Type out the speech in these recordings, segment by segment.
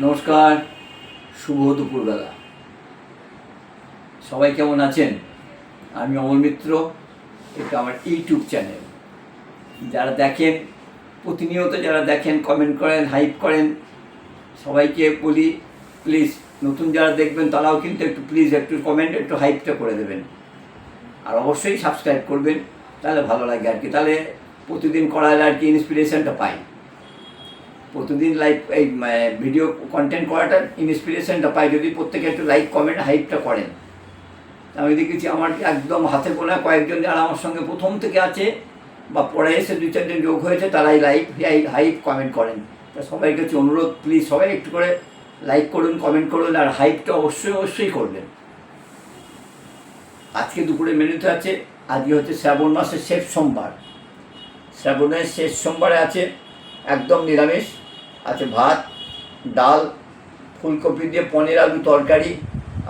নমস্কার, শুভ দুপুরবেলা সবাই কেমন আছেন? আমি অমল মিত্র, এটা আমার ইউটিউব চ্যানেল। যারা দেখেন, প্রতিনিয়ত যারা দেখেন কমেন্ট করেন হাইপ করেন, সবাইকে বলি প্লিজ নতুন যারা দেখবেন, তারাও কিন্তু একটু প্লিজ একটু কমেন্ট একটু হাইপটা করে দেবেন। আর অবশ্যই সাবস্ক্রাইব করবেন, তাহলে ভালো লাগে আর কি। তাহলে প্রতিদিন করালে আর কি ইন্সপিরেশনটা পাই। প্রতিদিন লাইভ এই ভিডিও কন্টেন্ট করাটা ইন্সপিরেশনটা পাই। যদি প্রত্যেকে একটু লাইক কমেন্ট হাইপটা করেন। আমি দেখেছি আমার একদম হাতে গোনা কয়েকজন যারা আমার সঙ্গে প্রথম থেকে আছে বা পরে এসে দুই, চারজন যোগ হয়েছে, তারাই লাইভ হাইপ কমেন্ট করেন। তা সবাই কাছে অনুরোধ প্লিজ সবাই একটু করে লাইক করুন কমেন্ট করুন, আর হাইপটা অবশ্যই অবশ্যই করবেন। আজকে দুপুরে মেনুতে আছে, আজকে হচ্ছে শ্রাবণ মাসের শেষ সোমবার। শ্রাবণের শেষ সোমবারে আছে একদম নিরামিষ। আছে ভাত, ডাল, ফুলকপি দিয়ে পনির, আলু তরকারি,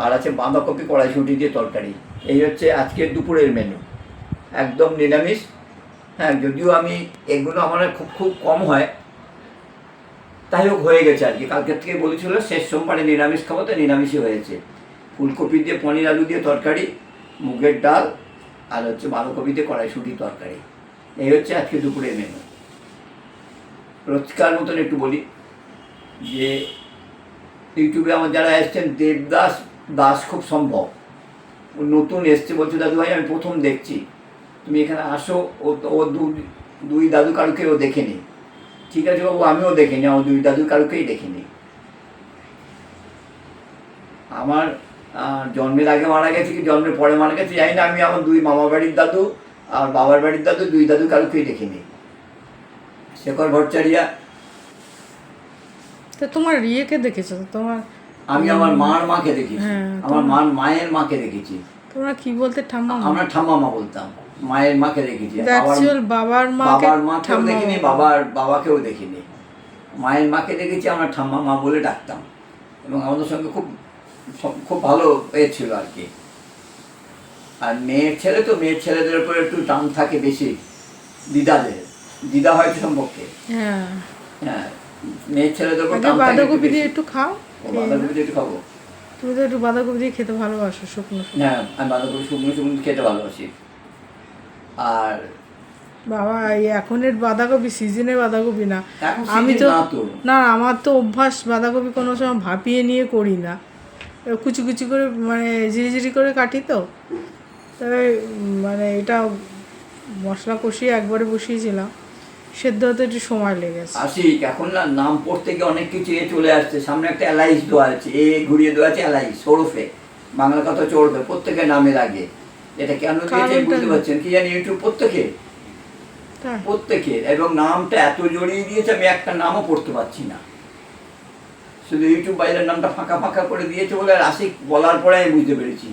আর আছে বাঁধাকপি কড়াইশুঁটি দিয়ে তরকারি। এই হচ্ছে আজকের দুপুরের মেনু একদম নিরামিষ। হ্যাঁ যদিও আমি এগুলো আমার খুব খুব কম হয়। তাই হোক, হয়ে গেছে আর কি কালকের থেকে বলেছিল, শেষ সোমবারে নিরামিষ খাব তো নিরামিষই হয়েছে। ফুলকপি দিয়ে পনির, আলু দিয়ে তরকারি, মুগের ডাল, আর হচ্ছে বাঁধাকপি দিয়ে কড়াইশুঁটি তরকারি। এই হচ্ছে আজকে দুপুরের মেনু রোজকার মতন একটু বলি, যে ইউটিউবে আমার যারা এসছেন, দেবদাস দাস খুব সম্ভব। নতুন এসছে বলছে, দাদু ভাই, আমি প্রথম দেখছি। তুমি এখানে আসো, ও ও দুই দাদু কারুকে ও দেখেনি। ঠিক আছে বাবু, আমিও দেখিনি, আমার দুই দাদু কারুকেই দেখিনি। আমার জন্মের আগে মারা গেছে কি জন্মের পরে মারা গেছে, জানি না, আমি আমার দুই মামা বাড়ির দাদু আর বাবার বাড়ির দাদু, দুই দাদু কারুকেই দেখিনি। শেখর ভট্টাচারিয়া। তো তোমার ইয়েকে দেখেছ? তোমার আমি আমার মার মাকে দেখেছি। হ্যাঁ, আমার মার মায়ের মাকে দেখেছি। তোমরা কি বলতে ঠাম্মা আমরা ঠাম্মামা বলতাম মায়ের মাকে দেখেছি। অ্যাকচুয়াল বাবার মাকে বাবার মাকেও ঠাম্মা দেখিনি বাবার বাবাকেও দেখিনি। মায়ের মাকে দেখেছি আমরা ঠাম্মা মা বলে ডাকতাম। এবং আমাদের সঙ্গে খুব খুব ভালো এ ছিল আর কি। আর মেয়ের ছেলে তো মেয়ের ছেলেদের উপর একটু টান থাকে বেশি দিদাদের দিদা হয়তো সম্পর্কে। হ্যাঁ। হ্যাঁ মেয়ের ছেলেদের বাঁধাকপি দিয়ে একটু খাও বাঁধাকপি দিয়ে একটু খাব। তুমি তো একটু বাঁধাকপি দিয়ে খেতে ভালোবাসো শুকনো। হ্যাঁ আমি বাঁধাকপি শুকনো শুকনো খেতে ভালোবাসি। আর বাবা এই এখনের বাঁধাকপি সিজনের বাঁধাকপি না। আমি তো না না আমার তো অভ্যাস বাঁধাকপি কোনো সময় ভাপিয়ে নিয়ে করি না। কুচি কুচি করে মানে ঝিরিঝিরি করে কাটি তো। তবে মানে এটা মশলা কষিয়ে একবারে বসিয়েছিলাম। সেদ্ধ হতে একটু সময় লেগেছে। আশিক এখন না নাম পড়তে গিয়ে অনেক কিছু এ চলে আসছে। সামনে একটা অ্যালাইস দেওয়া আছে এ ঘুরিয়ে দেওয়া আছে অ্যালাইস ওরফে বাংলা কথা চড়বে প্রত্যেকের নামের আগে এটা কেন দিয়েছে বুঝতে পারছেন? কি জানি ইউটিউব প্রত্যেকে প্রত্যেকের। এবং নামটা এত জড়িয়ে দিয়েছে আমি একটা নামও পড়তে পারছি না। শুধু ইউটিউব বাইরের নামটা ফাঁকা ফাঁকা করে দিয়েছে বলে আশিক বলার পরে আমি বুঝতে পেরেছি।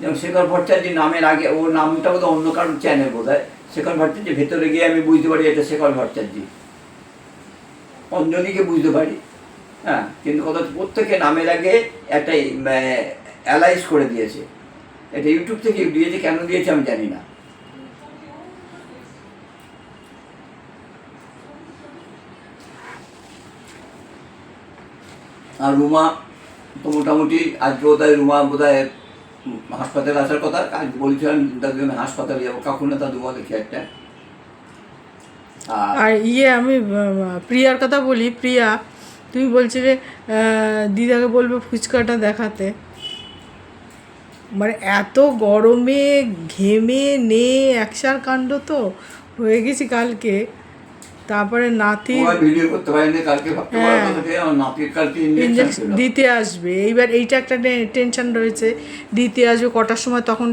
যেমন শেখর ভট্টাচার্য নামের আগে ওর নামটা বোধহয় অন্য কারোর চ্যানেল বোধ হয় শেখর ভট্টাচার্য ভেতরে গিয়ে আমি বুঝতে পারি এটা শেখর ভট্টাচার্য। অঞ্জলিকে বুঝতে পারি হ্যাঁ কিন্তু কথা প্রত্যেকে নামের আগে একটা অ্যালাইজ করে দিয়েছে। এটা ইউটিউব থেকে দিয়েছে, কেন দিয়েছে আমি জানি না। আর রুমা তো মোটামুটি আজ বোধ হয় রুমা বোধ হয় হাসপাতালে আসার কথা আজ বলছিলাম দাদু আমি হাসপাতালে যাব কাকু না দাদু বলে কি একটা? আর ইয়ে আমি প্রিয়ার কথা বলি, প্রিয়া তুমি বলছিলে দিদাকে বলবে ফুচকাটা দেখাতে। মানে এত গরমে ঘেমে নে, একসার কাণ্ড তো হয়ে গেছি কালকে। তারপরে নাতি ভিডিও করতে পারিনি কালকে ভাবতে হ্যাঁ। কালকে ইঞ্জেকশন দিতে আসবে। এইবার এইটা একটা টেনশন রয়েছে। দিতে আসবে কটার সময়? তখন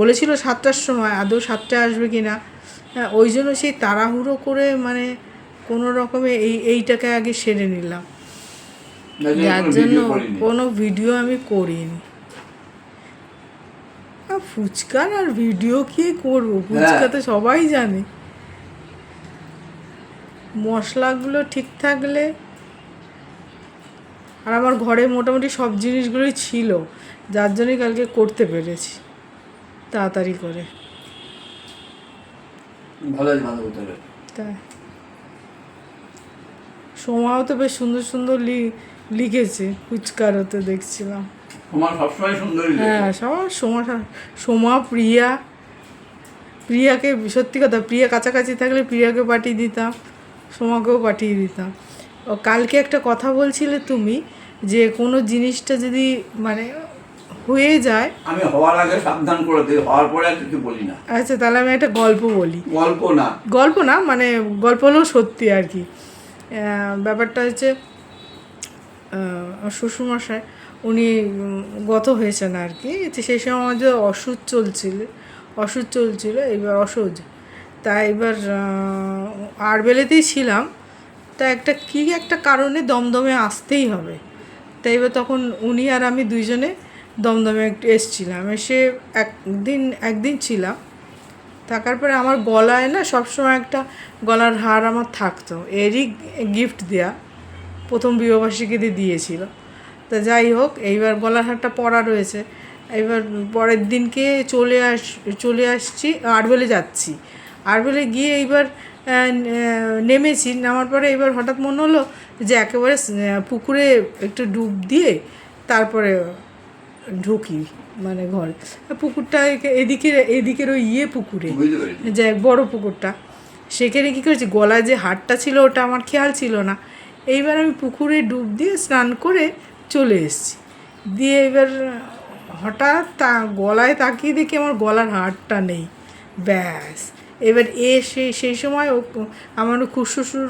বলেছিল সাতটার সময়। আদৌ সাতটা আসবে কি না হ্যাঁ ওই জন্য সেই তাড়াহুড়ো করে মানে কোনো রকমে এই এইটাকে আগে সেরে নিলাম। যার জন্য কোনো ভিডিও আমি করিনি। ফুচকার আর ভিডিও কি করব? ফুচকা হ্যাঁ। তো সবাই জানে। মশলাগুলো ঠিক থাকলে আর আমার ঘরে মোটামুটি সব জিনিসগুলোই ছিল যার জন্যই কালকে করতে পেরেছি তাড়াতাড়ি করে। তাই। সোমাও তো বেশ সুন্দর সুন্দর লিখেছে ফুচকার হতে দেখছিলাম। হ্যাঁ সবার সোমা সোমা প্রিয়া প্রিয়াকে সত্যি কথা প্রিয়া কাছাকাছি থাকলে প্রিয়াকে পাঠিয়ে দিতাম। সোমাকেও পাঠিয়ে দিতাম। কালকে একটা কথা বলছিলে তুমি যে কোনো জিনিসটা যদি মানে হয়ে যায় আমি হওয়ার আগে সাবধান করে দিই হওয়ার পরে আর কিছু বলি না। আচ্ছা তাহলে আমি একটা গল্প বলি। গল্প না। গল্প না মানে গল্প হলেও সত্যি আর কি। ব্যাপারটা হচ্ছে শ্বশুরমশাই উনি গত হয়েছেন আর কি। সেই সময় আমাদের ওষুধ চলছিল ওষুধ চলছিল এবার ওষুধ তা এবার আরবেলেতেই ছিলাম। তা একটা কী একটা কারণে দমদমে আসতেই হবে। তাই এবার তখন উনি আর আমি দুইজনে দমদমে একটু এসছিলাম। এসে একদিন একদিন ছিলাম। থাকার পরে আমার গলায় না সবসময় একটা গলার হার আমার থাকতো। এরই গিফট দেয়া প্রথম বিবাহবার্ষিকীতে দিয়েছিল। তা যাই হোক, এইবার গলার হারটা পরা রয়েছে। এবার পরের দিনকে চলে আস, চলে আসছি আরবেলে যাচ্ছি। আরবেলে গিয়ে এইবার নেমেছি নামার পরে এবার হঠাৎ মনে হলো যে একেবারে পুকুরে একটু ডুব দিয়ে তারপরে ঢুকি মানে ঘরে। পুকুরটা এদিকে এদিকের ওই ইয়ে পুকুরে যে বড় পুকুরটা। সেখানে কী করেছি গলায় যে হাটটা ছিল ওটা আমার খেয়াল ছিল না। এইবার আমি পুকুরে ডুব দিয়ে স্নান করে চলে এসেছি। দিয়ে এবার হঠাৎ তা গলায় তাকিয়ে দেখি আমার গলার হারটা নেই। ব্যাস। এবার এ সেই সেই সময় ও আমার খুশুশুর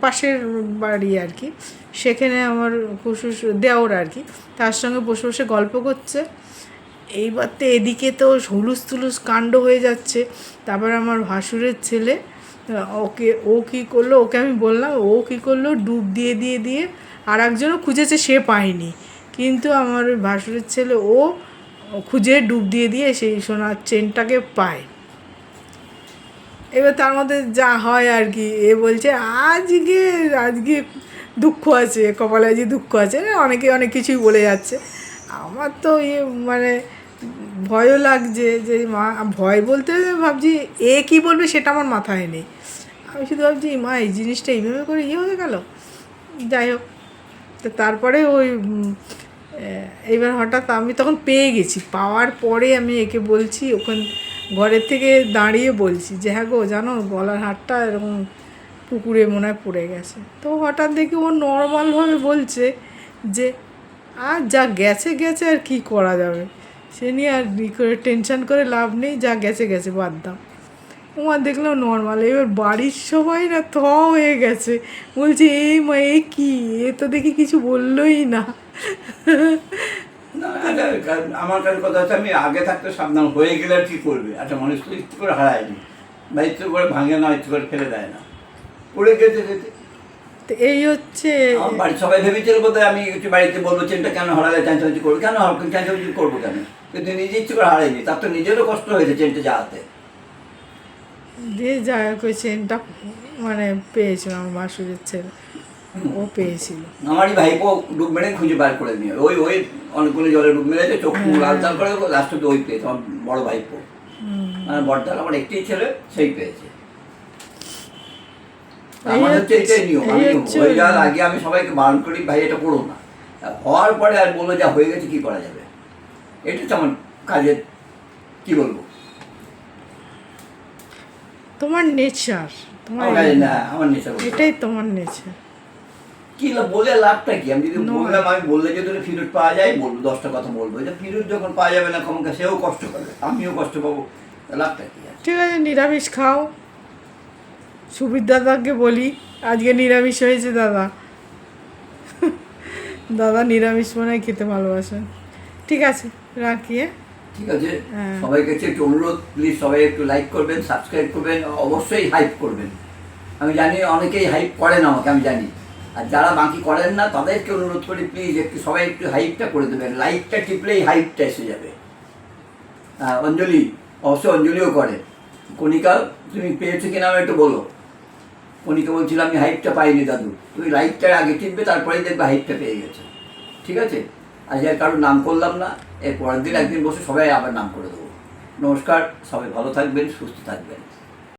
পাশের বাড়ি আর কি। সেখানে আমার খুশুশুর দেওর আর কি। তার সঙ্গে বসে বসে গল্প করছে। এইবার তো এদিকে তো হুলুস তুলুস কাণ্ড হয়ে যাচ্ছে। তারপর আমার ভাসুরের ছেলে ওকে, ও কী করল, ওকে আমি বললাম, ও কী করল, ডুব দিয়ে দিয়ে দিয়ে আর একজনও খুঁজেছে, সে পায়নি। কিন্তু আমার ভাসুরের ছেলে, ও খুঁজে ডুব দিয়ে দিয়ে সেই সোনার চেনটাকে পায়। এবার তার মধ্যে যা হয় আর কি, এ বলছে, আজকে আজকে দুঃখ আছে, কপালে আজকে দুঃখ আছে, অনেকে অনেক কিছুই বলে যাচ্ছে। আমার তো ইয়ে মানে ভয়ও লাগছে যে মা, ভয় বলতে ভাবছি, এ কী বলবে সেটা আমার মাথায় নেই। আমি শুধু ভাবছি, মা, এই জিনিসটা এইভাবে করে ইয়ে হয়ে গেল? যাই হোক, তো তারপরে ওই এইবার হঠাৎ আমি তখন পেয়ে গেছি। পাওয়ার পরে আমি একে বলছি, ওখান ঘরের থেকে দাঁড়িয়ে বলছি যে হ্যাঁ গো, জানো, গলার হারটা এরকম পুকুরে মনে হয় পড়ে গেছে। তো হঠাৎ দেখি ও নর্মালভাবে বলছে যে, আর যা গেছে গেছে, আর কি করা যাবে? সে নিয়ে আর ই করে টেনশন করে লাভ নেই, যা গেছে গেছে, বাদ দাও। তোমার দেখলাম নর্মাল এবার বাড়ির সবাই না থ হয়ে গেছে। বলছে, এই মা, এ কী? এ তো দেখি কিছু বললোই না। আমার কাছে কথা হচ্ছে আমি আগে থাকতে সাবধান হয়ে গেলে আর কি করবে? একটা মানুষ তো ইচ্ছে করে হারায়নি। বা ইচ্ছে করে ভাঙে না ইচ্ছে করে ফেলে দেয় না। পড়ে গেছে যেতে তো। এই হচ্ছে বাড়ির সবাই ভেবেছিল বোধ আমি একটু বাড়িতে বলব চেনটা কেন হারালে চাঁচাচি করব? কেন চাঁচাচি করব কেন? কিন্তু নিজে ইচ্ছে করে হারাইনি তার তো নিজেরও কষ্ট হয়েছে চেনটা যাওয়াতে। দিয়ে যা হোক ওই চেনটা মানে পেয়েছিল আমার মাসুরের ছেলে। ও পেয়েছিল। আমারই ভাইপো ডুব মেরে খুঁজে বার করে নিয়ে ওই ওই অনেকগুলো জলে ডুব মেরেছে চোখ লাল লাল করে লাস্টে তো ওই পেয়েছে আমার বড় ভাইপো। মানে বড়দাল আমার একটি ছেলে সেই পেয়েছে। আমার হচ্ছে হচ্ছে- এটাই নিয়ম আমি হয়ে যাওয়ার আগে আমি সবাইকে বারণ করি ভাই এটা করো না। হওয়ার পরে আর বলল যা হয়ে গেছে কি করা যাবে? এটা হচ্ছে আমার কাজের কি বলব? তোমার নেচার তোমার না আমার করতে এটাই তোমার নেচার। কি বলে লাভটা কি? আমি যদি। বললাম আমি বললে যদি ফিরত পাওয়া যায় বলব দশটা কথা বলব। এটা ফিরত যখন পাওয়া যাবে না কমকা সেও কষ্ট পাবে। আমিও কষ্ট পাবো। লাভটা কি ঠিক আছে নিরামিষ খাও। সুবির দাদাকে বলি আজকে নিরামিষ হয়েছে দাদা। দাদা নিরামিষ মনে হয় খেতে ভালোবাসেন। ঠিক আছে রাখি হ্যাঁ? ঠিক আছে হ্যাঁ। সবাই কাছে একটু অনুরোধ প্লিজ সবাই একটু লাইক করবেন সাবস্ক্রাইব করবেন অবশ্যই হাইপ করবেন। আমি জানি অনেকেই হাইপ করেন আমাকে আমি জানি। আর যারা বাকি করেন না, তাদেরকে অনুরোধ করি প্লিজ একটু সবাই একটু হাইপটা করে দেবেন। লাইকটা টিপলেই হাইপটা এসে যাবে। অঞ্জলি, অবশ্যই অঞ্জলিও করে। কণিকা, তুমি পেয়েছ কিনা আমি একটু বলো। কণিকা বলছিল, আমি হাইপটা পাইনি দাদু। তুমি লাইকটা আগে টিপবে, তারপরেই দেখবে হাইপটা পেয়ে গেছে। ঠিক আছে? আজ আর কারোর নাম করলাম না। এর পরের দিন একদিন বসে সবাই আবার নাম করে দেবো। নমস্কার, সবাই ভালো থাকবেন, সুস্থ থাকবেন।